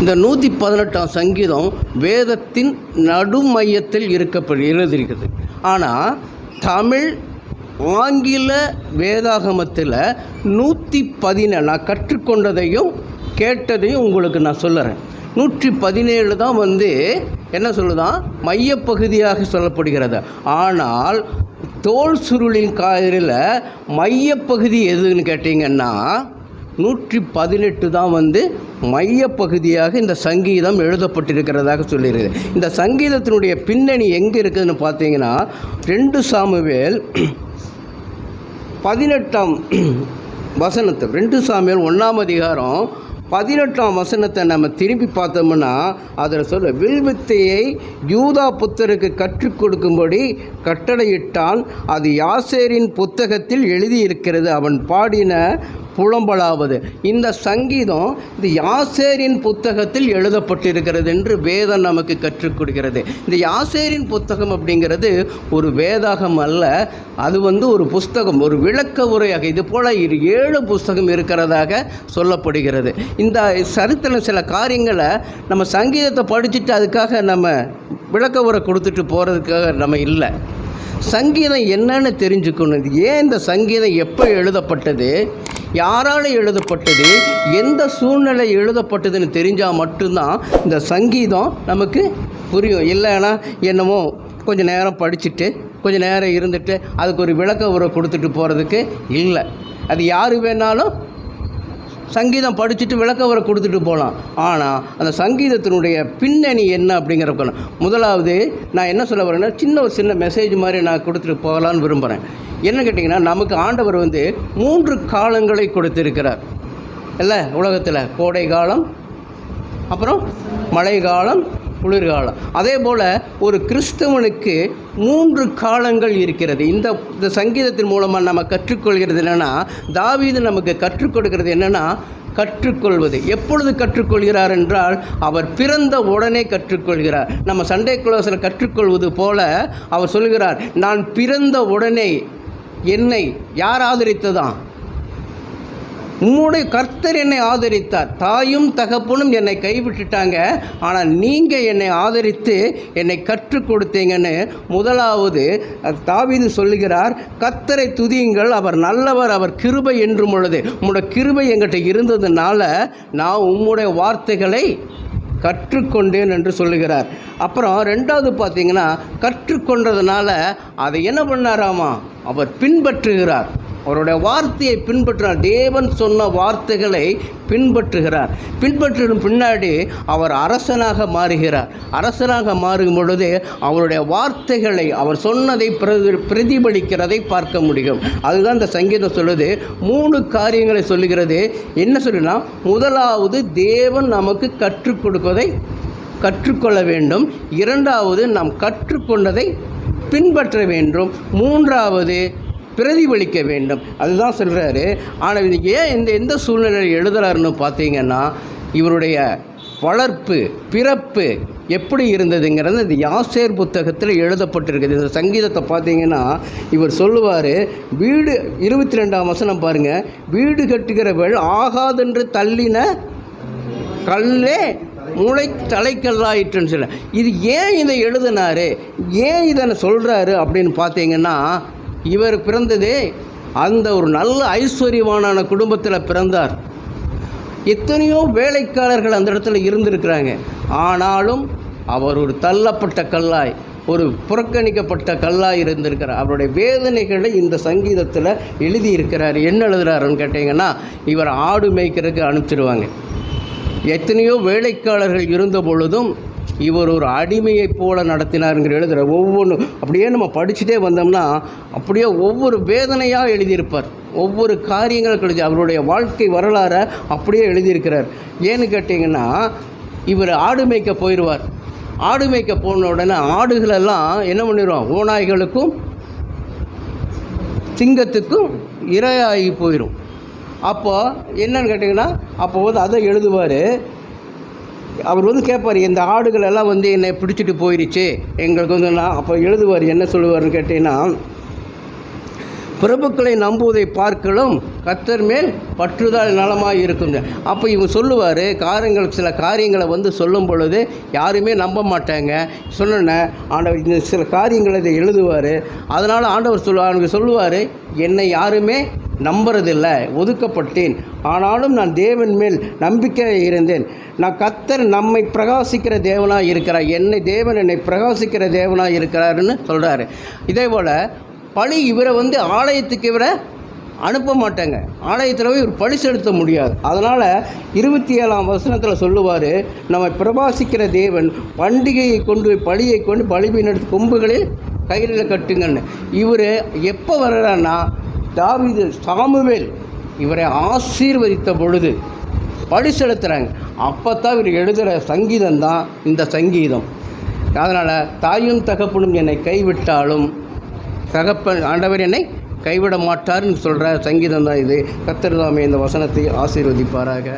இந்த நூற்றி பதினெட்டாம் சங்கீதம் வேதத்தின் நடுமையத்தில் இருக்கப்படுகிறது எழுதியிருக்குது. ஆனால் தமிழ் ஆங்கில வேதாகமத்தில் நூற்றி பதினேழு நான் கற்றுக்கொண்டதையும் கேட்டதையும் உங்களுக்கு நான் சொல்லுறேன். நூற்றி பதினேழு தான் வந்து என்ன சொல்லுதான் மையப்பகுதியாக சொல்லப்படுகிறது. ஆனால் தோல் சுருளின் காரில் மையப்பகுதி எதுன்னு கேட்டிங்கன்னா நூற்றி பதினெட்டு தான் வந்து மையப்பகுதியாக இந்த சங்கீதம் எழுதப்பட்டிருக்கிறதாக சொல்லியிருக்கு. இந்த சங்கீதத்தினுடைய பின்னணி எங்கே இருக்குதுன்னு பார்த்தீங்கன்னா ரெண்டு சாமுவேல் பதினெட்டாம் வசனத்தை ரெண்டு சாமியல் ஒன்றாம் அதிகாரம் பதினெட்டாம் வசனத்தை நம்ம திரும்பி பார்த்தோம்னா அதில் சொல்ல வில்வித்தையை யூதா புத்தருக்கு கற்றுக் கொடுக்கும்படி கட்டளையிட்டான் அது யாசேரின் புத்தகத்தில் எழுதியிருக்கிறது. அவன் பாடின புலம்பலாவது. இந்த சங்கீதம் இந்த யாசேரின் புத்தகத்தில் எழுதப்பட்டிருக்கிறது என்று வேதம் நமக்கு கற்றுக் கொடுக்கிறது. இந்த யாசேரின் புத்தகம் அப்படிங்கிறது ஒரு வேதாகம் அல்ல அது வந்து ஒரு புஸ்தகம் ஒரு விளக்க உரையாக. இது போல் இரு ஏழு புஸ்தகம் இருக்கிறதாக சொல்லப்படுகிறது. இந்த சரித்திரம் சில காரியங்களை நம்ம சங்கீதத்தை படிச்சுட்டு அதுக்காக நம்ம விளக்க உரை கொடுத்துட்டு போகிறதுக்காக நம்ம இல்லை. சங்கீதம் என்னன்னு தெரிஞ்சுக்கணும். ஏன் இந்த சங்கீதம் எப்போ எழுதப்பட்டது? யாரால் எழுதப்பட்டது எந்த சூழ்நிலை எழுதப்பட்டதுன்னு தெரிஞ்சால் மட்டும்தான் இந்த சங்கீதம் நமக்கு புரியும். இல்லைன்னா என்னமோ கொஞ்சம் நேரம் படிச்சுட்டு கொஞ்சம் நேரம் இருந்துட்டு அதுக்கு ஒரு விளக்க உரை கொடுத்துட்டு போகிறதுக்கு இல்லை. அது யார் வேணாலும் சங்கீதம் படிச்சுட்டு விளக்கவரை கொடுத்துட்டு போகலாம் ஆனால் அந்த சங்கீதத்தினுடைய பின்னணி என்ன அப்படிங்கிறப்ப முதலாவது நான் என்ன சொல்ல வரேன்னா சின்ன ஒரு சின்ன மெசேஜ் மாதிரி நான் கொடுத்துட்டு போகலான்னு விரும்புகிறேன் என்ன கேட்டிங்கன்னா நமக்கு ஆண்டவர் வந்து மூன்று காலங்களை கொடுத்திருக்கிறார். இல்லை உலகத்தில் கோடை காலம் அப்புறம் மழை காலம் குளிர்காலம் அதே போல் ஒரு கிறிஸ்தவனுக்கு மூன்று காலங்கள் இருக்கிறது. இந்த இந்த சங்கீதத்தின் மூலமாக நம்ம கற்றுக்கொள்கிறது என்னென்னா தாவீது நமக்கு கற்றுக் கொடுக்கிறது என்னென்னா கற்றுக்கொள்வது. எப்பொழுது கற்றுக்கொள்கிறார் என்றால் அவர் பிறந்த உடனே கற்றுக்கொள்கிறார். நம்ம சண்டே குலோசனை கற்றுக்கொள்வது போல அவர் சொல்கிறார் நான் பிறந்த உடனே என்னை யார் ஆதரித்ததான் உம்முடைய கர்த்தர் என்னை ஆதரித்தார். தாயும் தகப்பனும் என்னை கைவிட்டுட்டாங்க. ஆனால் நீங்கள் என்னை ஆதரித்து என்னை கற்றுக் கொடுத்தீங்கன்னு முதலாவது தாவிது சொல்லுகிறார் கர்த்தரை துதியுங்கள். அவர் நல்லவர் அவர் கிருபை என்றும் உள்ளது. உம்முடைய கிருபை எங்கிட்ட இருந்ததுனால நான் உம்முடைய வார்த்தைகளை கற்றுக்கொண்டேன் என்று சொல்லுகிறார். அப்புறம் ரெண்டாவது பார்த்தீங்கன்னா கற்றுக்கொண்டதுனால அதை என்ன பண்ணாராமா? அவர் பின்பற்றுகிறார். அவருடைய வார்த்தையை பின்பற்றினார். தேவன் சொன்ன வார்த்தைகளை பின்பற்றுகிறார். பின்பற்றின பின்னாடி அவர் அரசனாக மாறுகிறார். அரசனாக மாறும் பொழுது அவருடைய வார்த்தைகளை அவர் சொன்னதை பிரதி பிரதிபலிக்கிறதை பார்க்க முடியும். அதுதான் இந்த சங்கீதம் சொல்லுது. மூணு காரியங்களை சொல்லுகிறது. என்ன சொல்லுனா முதலாவது தேவன் நமக்கு கற்றுக் கொடுப்பதை கற்றுக்கொள்ள வேண்டும். இரண்டாவது நாம் கற்றுக்கொண்டதை பின்பற்ற வேண்டும். மூன்றாவது பிரதிபலிக்க வேண்டும். அதுதான் சொல்கிறாரு ஆனால் இது ஏன் இந்த எந்த சூழ்நிலையில் எழுதுறாருன்னு பார்த்தீங்கன்னா இவருடைய வளர்ப்பு பிறப்பு எப்படி இருந்ததுங்கிறது இந்த யாசேர் புத்தகத்தில் எழுதப்பட்டிருக்குது. இந்த சங்கீதத்தை பார்த்தீங்கன்னா இவர் சொல்லுவார் வீடு இருபத்தி ரெண்டாம் வசனம் பாருங்கள் வீடு கட்டுகிறவள் ஆகாதென்று தள்ளின கல்லே முளை தலைக்கல்லாயிற்றுன்னு சொல்ல. இது ஏன் இதை எழுதினாரு? ஏன் இதை சொல்கிறாரு அப்படின்னு பார்த்தீங்கன்னா இவர் பிறந்ததே அந்த ஒரு நல்ல ஐஸ்வர்யமான குடும்பத்தில் பிறந்தார். எத்தனையோ வேலைக்காரர்கள் அந்த இடத்துல இருந்திருக்கிறாங்க. ஆனாலும் அவர் ஒரு தள்ளப்பட்ட கல்லாய் ஒரு புறக்கணிக்கப்பட்ட கல்லாய் இருந்திருக்கிறார். அவருடைய வேதனைகளை இந்த சங்கீதத்தில் எழுதியிருக்கிறார். என்ன எழுதுறாருன்னு கேட்டிங்கன்னா இவர் ஆடு மேய்க்கிறதுக்கு அனுப்பிச்சிடுவாங்க எத்தனையோ வேலைக்காரர்கள் இருந்த பொழுதும் இவர் ஒரு அடிமையைப் போல நடத்தினாருங்கிற எழுதுகிற ஒவ்வொன்று அப்படியே நம்ம படிச்சுட்டே வந்தோம்னா அப்படியே ஒவ்வொரு வேதனையாக எழுதியிருப்பார். ஒவ்வொரு காரியங்கள் எழுதி அவருடைய வாழ்க்கை வரலாறை அப்படியே எழுதியிருக்கிறார். ஏன்னு கேட்டிங்கன்னா இவர் ஆடு மேய்க்க போயிடுவார் ஆடு மேய்க்க போன உடனே ஆடுகளெல்லாம் என்ன பண்ணிடுவோம் ஓநாய்களுக்கும் சிங்கத்துக்கும் இரையாகி போயிடும் அப்போ என்னன்னு கேட்டிங்கன்னா அப்போ வந்து அதை எழுதுவார். அவர் வந்து கேட்பார் இந்த ஆடுகள் எல்லாம் வந்து என்னை பிடிச்சிட்டு போயிடுச்சு எங்களுக்கு வந்து நான் அப்போ எழுதுவார் என்ன சொல்லுவார்னு கேட்டிங்கன்னா பிரபுக்களை நம்புவதை பார்க்கலும் கத்தர் மேல் பற்றுதல் நலமாக இருக்கும் அப்போ இவங்க சொல்லுவார் காரியங்கள் சில காரியங்களை வந்து சொல்லும் பொழுது யாருமே நம்ப மாட்டாங்க. சொன்னோன்னே ஆண்டவர் இந்த சில காரியங்களை இதை எழுதுவார். அதனால் ஆண்டவர் சொல்லுவார் அவங்க சொல்லுவார் என்னை யாருமே நம்புறதில்லை ஒதுக்கப்பட்டேன். ஆனாலும் நான் தேவன் மேல் நம்பிக்கை இருந்தேன். நான் கத்தர் நம்மை பிரகாசிக்கிற தேவனாக இருக்கிறார். என்னை தேவன் என்னை பிரகாசிக்கிற தேவனாக இருக்கிறாருன்னு சொல்கிறாரு இதே போல் பழி இவரை வந்து ஆலயத்துக்கு இவரை அனுப்ப மாட்டாங்க. ஆலயத்தில் போய் இவர் பழி செலுத்த முடியாது. அதனால் இருபத்தி ஏழாம் வசனத்தில் சொல்லுவார் நம்ம பிரபாசிக்கிற தேவன் பண்டிகையை கொண்டு பழியை கொண்டு பலிபீன் எடுத்து கொம்புகளில் கயிறில் கட்டுங்கன்னு. இவர் எப்போ வர்றாருன்னா தாவிது சாமுவேல் இவரை ஆசீர்வதித்த பொழுது பழி செலுத்துகிறாங்க அப்போ தான் இவர் எழுதுகிற சங்கீதம் தான் இந்த சங்கீதம். அதனால் தாயும் தகப்பனும் என்னை கைவிட்டாலும் தகப்பன் ஆண்டவர் என்னை கைவிட மாட்டார்னு சொல்கிற சங்கீதம் தான் இது கத்திரதாமே இந்த வசனத்தை ஆசீர்வதிப்பாராக.